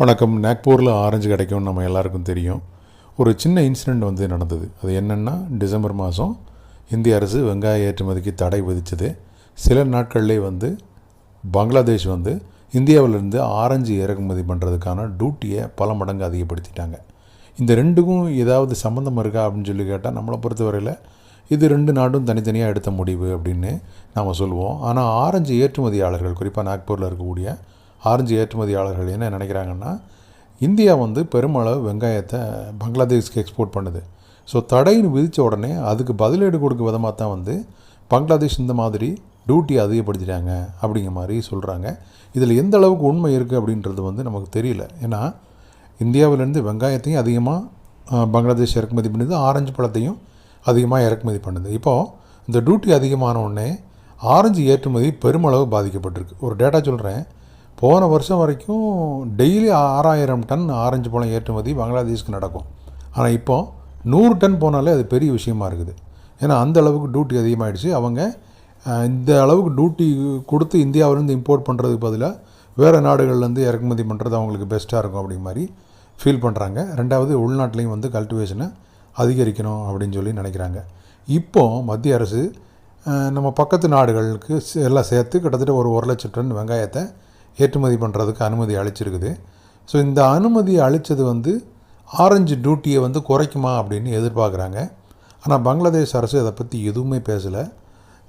வணக்கம். நாக்பூரில் ஆரஞ்சு கிடைக்கும்னு நம்ம எல்லாருக்கும் தெரியும். ஒரு சின்ன இன்சிடெண்ட் வந்து நடந்தது. அது என்னென்னா டிசம்பர் மாதம் இந்திய அரசு வெங்காய ஏற்றுமதிக்கு தடை விதித்தது சில நாட்கள்லேயே வந்து பங்களாதேஷ் வந்து இந்தியாவிலேருந்து ஆரஞ்சு இறக்குமதி பண்ணுறதுக்கான டியூட்டியை பல மடங்கு அதிகப்படுத்திட்டாங்க. இந்த ரெண்டுக்கும் ஏதாவது சம்மந்தம் இருக்கா அப்படின்னு சொல்லி கேட்டால் நம்மளை பொறுத்தவரையில் இது ரெண்டு நாடும் தனித்தனியாக எடுத்த முடிவு அப்படின்னு நாம் சொல்லுவோம். ஆனால் ஆரஞ்சு ஏற்றுமதியாளர்கள் குறிப்பாக நாக்பூரில் இருக்கக்கூடிய ஆரஞ்சு ஏற்றுமதியாளர்கள் என்ன நினைக்கிறாங்கன்னா இந்தியா வந்து பெருமளவு வெங்காயத்தை பங்களாதேஷ்க்கு எக்ஸ்போர்ட் பண்ணுது. ஸோ தடைன்னு விதித்த உடனே அதுக்கு பதிலீடு கொடுக்க விதமாக தான் வந்து பங்களாதேஷ் இந்த மாதிரி டியூட்டி அதிகப்படுத்திட்டாங்க அப்படிங்கிற மாதிரி சொல்கிறாங்க இதில் எந்த அளவுக்கு உண்மை இருக்குது அப்படின்றது வந்து நமக்கு தெரியல. ஏன்னா இந்தியாவிலேருந்து வெங்காயத்தையும் அதிகமாக பங்களாதேஷ் இறக்குமதி பண்ணுது ஆரஞ்சு பழத்தையும் அதிகமாக இறக்குமதி பண்ணுது. இப்போது இந்த டியூட்டி அதிகமான உடனே ஆரஞ்சு ஏற்றுமதி பெருமளவு பாதிக்கப்பட்டிருக்கு. ஒரு டேட்டா சொல்கிறேன் போன வருஷம் வரைக்கும் டெய்லி ஆறாயிரம் டன் ஆரஞ்சு பழம் ஏற்றுமதி பங்களாதேஷ்க்கு நடக்கும். ஆனால் இப்போ நூறு டன் போனாலே அது பெரிய விஷயமா இருக்குது. ஏன்னா அந்த அளவுக்கு டியூட்டி அதிகமாகிடுச்சு அவங்க இந்த அளவுக்கு டியூட்டி கொடுத்து இந்தியாவிலேருந்து இம்போர்ட் பண்ணுறதுக்கு பதிலாக வேறு நாடுகள்லேருந்து இறக்குமதி பண்ணுறது அவங்களுக்கு பெஸ்ட்டாக இருக்கும் அப்படிங்கிற மாதிரி ஃபீல் பண்ணுறாங்க ரெண்டாவது உள்நாட்டிலையும் வந்து கல்டிவேஷனை அதிகரிக்கணும் அப்படின்னு சொல்லி நினைக்கிறாங்க. இப்போ மத்திய அரசு நம்ம பக்கத்து நாடுகளுக்கு சே- எல்லாம் சேர்த்து கிட்டத்தட்ட ஒரு ஒரு லட்சம் டன் வெங்காயத்தை ஏற்றுமதி பண்ணுறதுக்கு அனுமதி அளிச்சிருக்குது. ஸோ இந்த அனுமதி அளித்தது வந்து ஆரஞ்சு டியூட்டியை வந்து குறைக்குமா அப்படின்னு எதிர்பார்க்குறாங்க. ஆனால் பங்களாதேஷ் அரசு அதை பற்றி எதுவுமே பேசலை.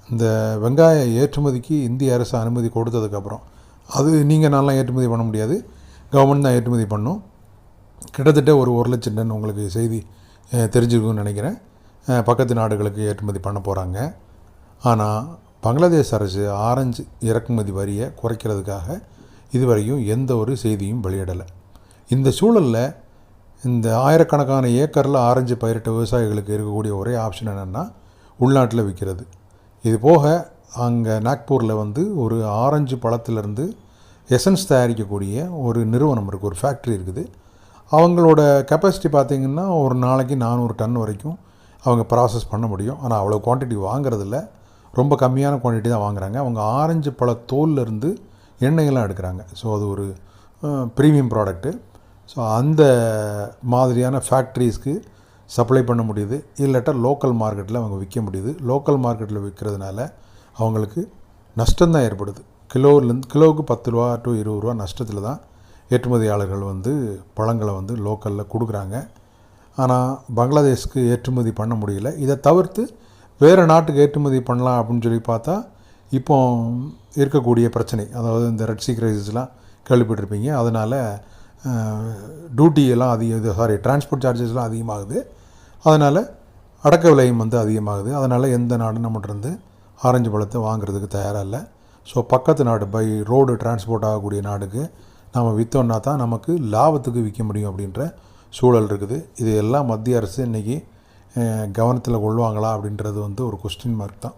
இந்த வெங்காய ஏற்றுமதிக்கு இந்திய அரசு அனுமதி கொடுத்ததுக்கப்புறம் அது நீங்கள் நல்லா ஏற்றுமதி பண்ண முடியாது. கவர்மெண்ட் தான் ஏற்றுமதி பண்ணும். கிட்டத்தட்ட ஒரு ஒரு லட்சம் டன் உங்களுக்கு செய்தி அஹ், தெரிஞ்சிருக்கும்னு நினைக்கிறேன். பக்கத்து நாடுகளுக்கு ஏற்றுமதி பண்ண போகிறாங்க ஆனால் பங்களாதேஷ் அரசு ஆரஞ்சு இறக்குமதி வரியை குறைக்கிறதுக்காக இதுவரையும் எந்த ஒரு செய்தியும் வெளியிடலை. இந்த சூழலில் இந்த ஆயிரக்கணக்கான ஏக்கரில் ஆரஞ்சு பயிரிட்ட விவசாயிகளுக்கு இருக்கக்கூடிய ஒரே ஆப்ஷன் என்னென்னா உள்நாட்டில் விற்கிறது இது போக அங்கே நாக்பூரில் வந்து ஒரு ஆரஞ்சு பழத்திலிருந்து எசன்ஸ் தயாரிக்கக்கூடிய ஒரு நிறுவனம் இருக்குது ஒரு ஃபேக்ட்ரி இருக்குது. அவங்களோட கெப்பாசிட்டி பார்த்திங்கன்னா ஒரு நாளைக்கு நானூறு டன் வரைக்கும் அவங்க ப்ராசஸ் பண்ண முடியும். ஆனால் அவ்வளோ குவான்டிட்டி வாங்குறதில்ல. ரொம்ப கம்மியான குவான்டிட்டி தான் வாங்குறாங்க. அவங்க ஆரஞ்சு பழ தோல்லேருந்து இருந்து எடுக்கிறாங்க. ஸோ அது ஒரு ப்ரீமியம் ப்ராடக்ட்டு ஸோ அந்த மாதிரியான ஃபேக்ட்ரிஸ்க்கு சப்ளை பண்ண முடியுது. இல்லாட்டா லோக்கல் மார்க்கெட்டில் அவங்க விற்க முடியுது. லோக்கல் மார்க்கெட்டில் விற்கிறதுனால அவங்களுக்கு நஷ்டம்தான் ஏற்படுது. கிலோலேருந்து கிலோவுக்கு பத்து ரூபா டு இருபது ரூபா நஷ்டத்தில் தான் ஏற்றுமதியாளர்கள் வந்து பழங்களை வந்து லோக்கலில் கொடுக்குறாங்க. ஆனால் பங்களாதேஷ்க்கு ஏற்றுமதி பண்ண முடியல. இதை தவிர்த்து வேறு நாட்டுக்கு ஏற்றுமதி பண்ணலாம் அப்படின்னு சொல்லி பார்த்தா இப்போ இருக்கக்கூடிய பிரச்சனை அதாவது இந்த ரெட் சி கிரைசிஸ்லாம் கேள்விப்பட்டிருப்பீங்க. அதனால் டியூட்டி எல்லாம் அதிக இது சாரி டிரான்ஸ்போர்ட் சார்ஜஸ்லாம் அதிகமாகுது. அதனால் அடக்க விலையும் வந்து அதிகமாகுது. அதனால் எந்த நாடும் நம்மகிட்ட ஆரஞ்சு பழத்தை வாங்குறதுக்கு தயாராக இல்லை. ஸோ பக்கத்து நாடு பை ரோடு டிரான்ஸ்போர்ட் ஆகக்கூடிய நாடுக்கு நம்ம விற்றோன்னா தான் நமக்கு லாபத்துக்கு விற்க முடியும் அப்படின்ற சூழல் இருக்குது. இது எல்லாம் மத்திய அரசு இன்றைக்கி கவனத்தில் கொள்வாங்களா அப்படின்றது வந்து ஒரு கொஸ்டின் மார்க் தான்.